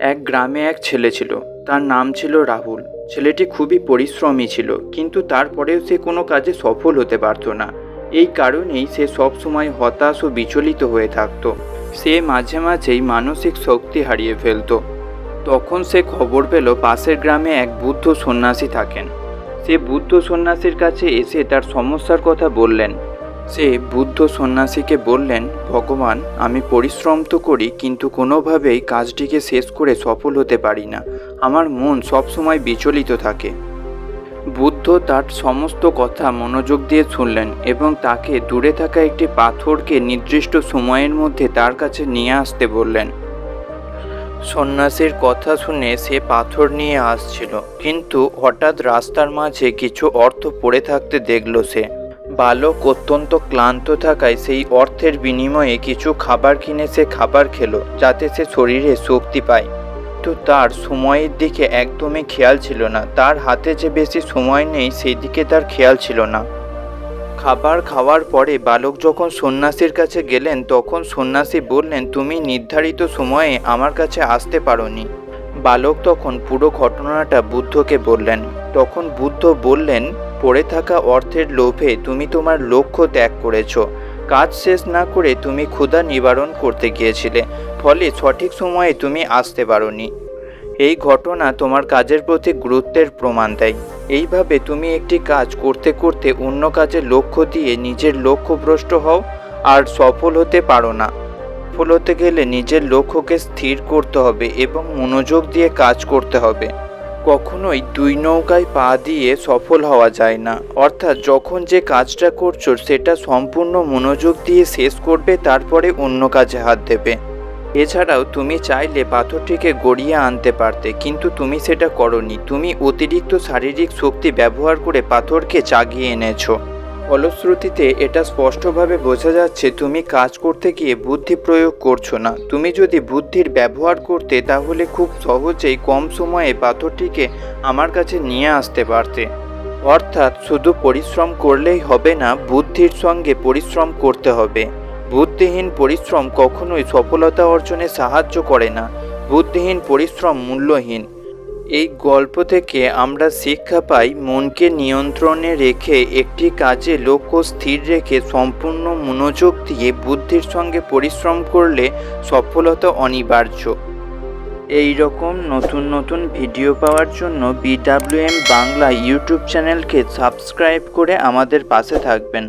এক গ্রামে এক ছেলে ছিল। তার নাম ছিল রাহুল। ছেলেটি খুবই পরিশ্রমী ছিল, কিন্তু তারপরেও সে কোনো কাজে সফল হতে পারত না। এই কারণেই সে সবসময় হতাশ ও বিচলিত হয়ে থাকত। সে মাঝে মাঝেই মানসিক শক্তি হারিয়ে ফেলতো। তখন সে খবর পেল পাশের গ্রামে এক বুদ্ধ সন্ন্যাসী থাকেন। সে বুদ্ধ সন্ন্যাসীর কাছে এসে তার সমস্যার কথা বললেন। সে বুদ্ধ সন্ন্যাসীকে বললেন, ভগবান, আমি পরিশ্রম তো করি, কিন্তু কোনোভাবেই কাজটিকে শেষ করে সফল হতে পারি না। আমার মন সবসময় বিচলিত থাকে। বুদ্ধ তার সমস্ত কথা মনোযোগ দিয়ে শুনলেন এবং তাকে দূরে থাকা একটি পাথরকে নির্দিষ্ট সময়ের মধ্যে তার কাছে নিয়ে আসতে বললেন। সন্ন্যাসীর কথা শুনে সে পাথর নিয়ে আসছিল, কিন্তু হঠাৎ রাস্তার মাঝে কিছু অর্থ পড়ে থাকতে দেখল সে। বালক অত্যন্ত ক্লান্ত থাকায় সেই অর্থের বিনিময়ে কিছু খাবার কিনে সে খাবার খেলো, যাতে সে শরীরে শক্তি পায়। তো তার সময়ের দিকে একদমই খেয়াল ছিল না, তার হাতে যে বেশি সময় নেই সেই দিকে তার খেয়াল ছিল না। খাবার খাওয়ার পরে বালক যখন সন্ন্যাসীর কাছে গেলেন, তখন সন্ন্যাসী বললেন, তুমি নির্ধারিত সময়ে আমার কাছে আসতে পারোনি। বালক তখন পুরো ঘটনাটা বুদ্ধকে বললেন। তখন বুদ্ধ বললেন পড়ে থাকা অর্থের লোভে তুমি তোমার লক্ষ্য ত্যাগ করেছ। কাজ শেষ না করে তুমি ক্ষুধা নিবারণ করতে গিয়েছিলে, ফলে সঠিক সময়ে তুমি আসতে পারোনি। এই ঘটনা তোমার কাজের প্রতি গুরুত্বের প্রমাণ দেয়। এইভাবে তুমি একটি কাজ করতে করতে অন্য কাজে লক্ষ্য দিয়ে নিজের লক্ষ্যভ্রষ্ট হও আর সফল হতে পারো না। সফল হতে গেলে নিজের লক্ষ্যকে স্থির করতে হবে এবং মনোযোগ দিয়ে কাজ করতে হবে। কখনোই দুই নৌকায় পা দিয়ে সফল হওয়া যায় না। অর্থাৎ যখন যে কাজটা করছ, সেটা সম্পূর্ণ মনোযোগ দিয়ে শেষ করবে, তারপরে অন্য কাজে হাত দেবে। এছাড়াও তুমি চাইলে পাথরটিকে গড়িয়ে আনতে পারতে, কিন্তু তুমি সেটা করনি। তুমি অতিরিক্ত শারীরিক শক্তি ব্যবহার করে পাথরকে চাগিয়ে এনেছো। ফলশ্রুতিতে এটা স্পষ্টভাবে বোঝা যাচ্ছে তুমি কাজ করতে গিয়ে বুদ্ধি প্রয়োগ করছ না। তুমি যদি বুদ্ধির ব্যবহার করতে, তাহলে খুব সহজেই কম সময়ে পাথরটিকে আমার কাছে নিয়ে আসতে পারতে। অর্থাৎ শুধু পরিশ্রম করলেই হবে না, বুদ্ধির সঙ্গে পরিশ্রম করতে হবে। বুদ্ধিহীন পরিশ্রম কখনোই সফলতা অর্জনে সাহায্য করে না। বুদ্ধিহীন পরিশ্রম মূল্যহীন। এই গল্প থেকে আমরা শিক্ষা পাই মনকে নিয়ন্ত্রণে রেখে একটি কাজে লক্ষ্য স্থির রেখে সম্পূর্ণ মনোযোগ দিয়ে বুদ্ধির সঙ্গে পরিশ্রম করলে সফলতা অনিবার্য। এই রকম নতুন নতুন ভিডিও পাওয়ার জন্য বিডাব্লিউএম বাংলা ইউটিউব চ্যানেলকে সাবস্ক্রাইব করে আমাদের পাশে থাকবেন।